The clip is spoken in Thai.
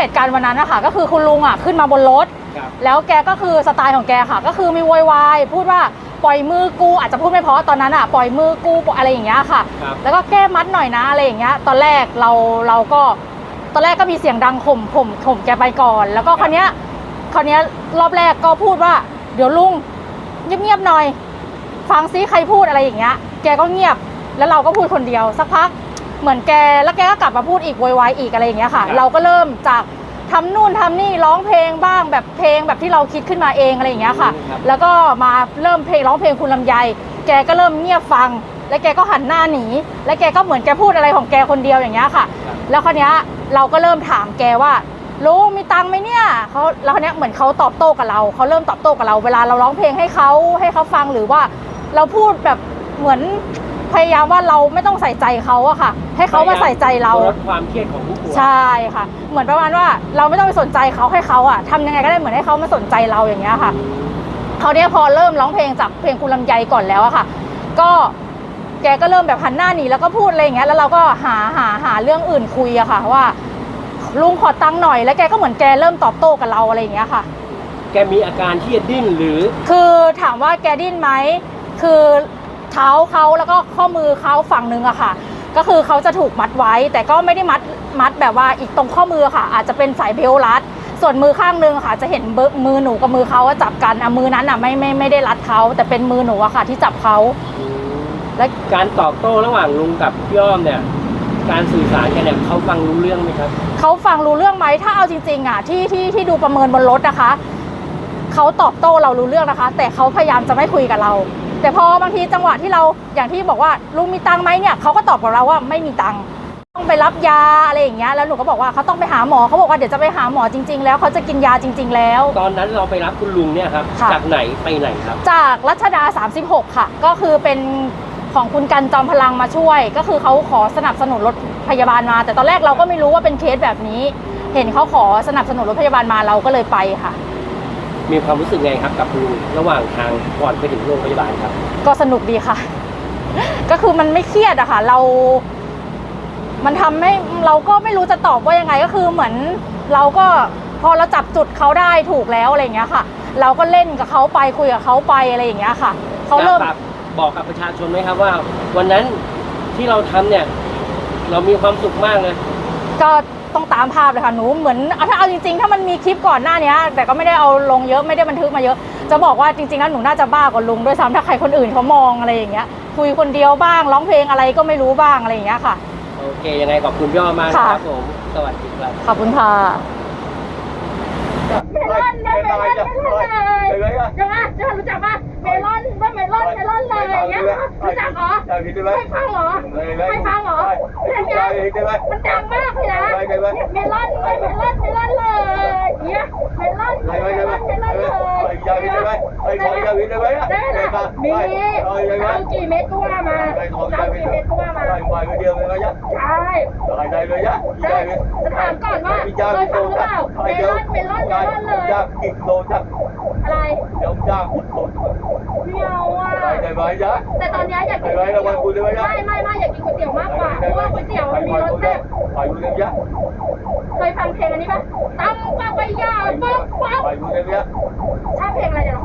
เหตุการณ์วันนั้นนะคะก็คือคุณลุงอะขึ้นมาบนรถครับแล้วแกก็คือสไตล์ของแกค่ะ ก็คือมีโวยวายพูดว่าปล่อยมือกูอาจจะพูดไม่เพราะตอนนั้นอะปล่อยมือกูอะไรอย่างเงี้ยค่ะครับแล้วก็แก้มัดหน่อยนะอะไรอย่างเงี้ย ตอนแรกเราเราก็ตอนแรกก็มีเสียงดังข่มข่มข่มแกไปก่อน แล้วก็คราวเนี้ยคราวเนี้ยรอบแรกก็พูดว่า เดี๋ยวลุงเงียบๆหน่อย ฟังซิใครพูดอะไรอย่างเงี้ย แกก็เงียบแล้วเราก็พูดคนเดียวสักพัก เหมือนแกแล้วแกก็กลับมาพูดอีกโวยวายอีกอะไรอย่างเงี้ยค่ะ ครับ เราก็เริ่มจากทำนู่นทำนี่ร้องเพลงบ้างแบบเพลงแบบที่เราคิดขึ้นมาเองอะไรอย่างเงี้ยค่ะครับ แล้วก็มาเริ่มเพลงร้องเพลงคุณลำไย แกก็เริ่มเงียบฟัง แล้วแกก็หันหน้าหนี แล้วแกก็เหมือนแกพูดอะไรของแกคนเดียวอย่างเงี้ยค่ะ ครับ แล้วคราวเนี้ยเราก็เริ่มถามแกว่าลุงมีตังค์ไหมเนี่ยเขาแล้วคราวเนี้ยเหมือนเขาตอบโต้กับเราเขาเริ่มตอบโต้กับเรา เวลาเราร้องเพลงให้เขาให้เขาฟังหรือว่า เราพูดแบบเหมือน พยายามว่าเราไม่ต้องใส่ใจเขาอะค่ะ ให้เขามาใส่ใจเราลดความเครียดของผู้ป่วยใช่ค่ะ เหมือนประมาณว่าเราไม่ต้องไปสนใจเขาให้เขาอะทำยังไงก็ได้เหมือนให้เขามาสนใจเราอย่างเงี้ยค่ะเขาวเนี้ยพอเริ่มร้องเพลงจากเพลงคุณลำไยก่อนแล้วอะค่ะ ก็แกก็เริ่มแบบหันหน้าหนีแล้วก็พูดอะไรอย่างเงี้ยแล้วเราก็หาหาหาเรื่องอื่นคุยอะค่ะ ว่าลุงขอตังค์หน่อยแล้วแกก็เหมือนแกเริ่มตอบโต้กับเราอะไรอย่างเงี้ยค่ะ แกมีอาการที่จะดิ้นหรือ คือถามว่าแกดิ้นไหมคือ เท้าเขาแล้วก็ข้อมือเขาฝั่งหนึ่งอะค่ะ ก็คือเขาจะถูกมัดไว้ แต่ก็ไม่ได้มัดมัดแบบว่าอีกตรงข้อมือค่ะ อาจจะเป็นสายเบลรัด ส่วนมือข้างหนึงค่ะ จะเห็นเบอมือหนูกับมือเขาอะจับกันอะมือนั้นอะไม่ไม่ไม่ได้รัดเขาแต่เป็นมือหนูอะค่ะ ที่จับเขาและการตอบโต้ระหว่างลุงกับพี่อ้อมเนี่ยการสื่อสารกันเนี่ยเขาฟังรู้เรื่องไหมครับเขาฟังรู้เรื่องไหมถ้าเอาจริงๆอะที่ที่ที่ดูประเมินบนรถนะคะเขาตอบโต้เรารู้เรื่องนะคะ แต่เขาพยายามจะไม่คุยกับเรา แต่พอบางทีจังหวะที่เราอย่างที่บอกว่าลุงมีตังค์ไหมเนี่ยเขาก็ตอบกับเราว่าไม่มีตังค์ต้องไปรับยาอะไรอย่างเงี้ยแล้วหนูก็บอกว่าเขาต้องไปหาหมอเขาบอกว่าเดี๋ยวจะไปหาหมอจริง ๆ แล้วเขาจะกินยาจริง ๆ แล้ว ตอนนั้นเราไปรับคุณลุงเนี่ยครับค่ะ จากไหนไปไหนครับ จากรัชดา 36 ค่ะ ก็คือเป็นของคุณกันจอมพลังมาช่วย ก็คือเขาขอสนับสนุนรถพยาบาลมา แต่ตอนแรกเราก็ไม่รู้ว่าเป็นเคสแบบนี้ เห็นเขาขอสนับสนุนรถพยาบาลมาเราก็เลยไปค่ะ มีความรู้สึกไงครับกับลุงระหว่างทางก่อนไปถึงโรงพยาบาลครับ ก็สนุกดีค่ะ ก็คือมันไม่เครียดอะค่ะ เรา มันทำให้เราก็ไม่รู้จะตอบว่ายังไงก็คือเหมือน เราก็พอเราจับจุดเขาได้ถูกแล้วอะไรอย่างเงี้ยค่ะ เราก็เล่นกับเขาไปคุยกับเขาไปอะไรอย่างเงี้ยค่ะเขาเริ่มฝากบอกกับประชาชนไหมครับว่า วันนั้นที่เราทำเนี่ย เรามีความสุขมากเลย ก็ต้องตามภาพเลยค่ะหนูเหมือนเอาถ้าเอาจริงๆ ถ้ามันมีคลิปก่อนหน้านี้แต่ก็ไม่ได้เอาลงเยอะไม่ได้บันทึกมาเยอะ จะบอกว่าจริงๆแล้วหนูน่าจะบ้ากว่าลุงด้วยซ้ำถ้าใครคนอื่นเขามองอะไรอย่างเงี้ยคุยคนเดียวบ้างร้องเพลงอะไรก็ไม่รู้บ้างอะไรอย่างเงี้ยค่ะ โอเค ยังไงขอบคุณพี่อ้อมมากค่ะครับผม สวัสดีครับ ขอบคุณค่ะเมลอนนะเมลอนเมลอนเลยใช่ไหมจะรู้จักป่ะเมลอนว่าเมลอนเมลอนเลยอย่างเงี้ยรู้จักเหรอไม่ฟังเหรอไม่ฟังเหรอเพลงเนี้ยมันดังมาก เลยนะเมลอนเมลอนเมลอนเลยเนี้ยเมลอนเมลอนเมลอนเลยได้ละมีเอากี่เม็ดก็ว่ามาเอากี่เม็ดก็ว่ามาใช่จะถามก่อนว่าเคยฟังหรือเปล่าเมลอนเมลอนเมลอนเลยอะไรไม่เอาอะแต่ตอนเนี้ยอยากกินก๋วยเตี๋ยวไม่ไม่ไม่อยาก กินก๋วยเตี๋ยวมากกว่าเพราะว่าก๋วยเตี๋ยวมันมีรสแซ่บเคยฟังเพลงอันนี้ปะตำปะปะยาปั๊บปั๊บชอบเพลงอะไรเดี๋ยวเราค่อยฟังชอบเพลงอะไรเดี๋ย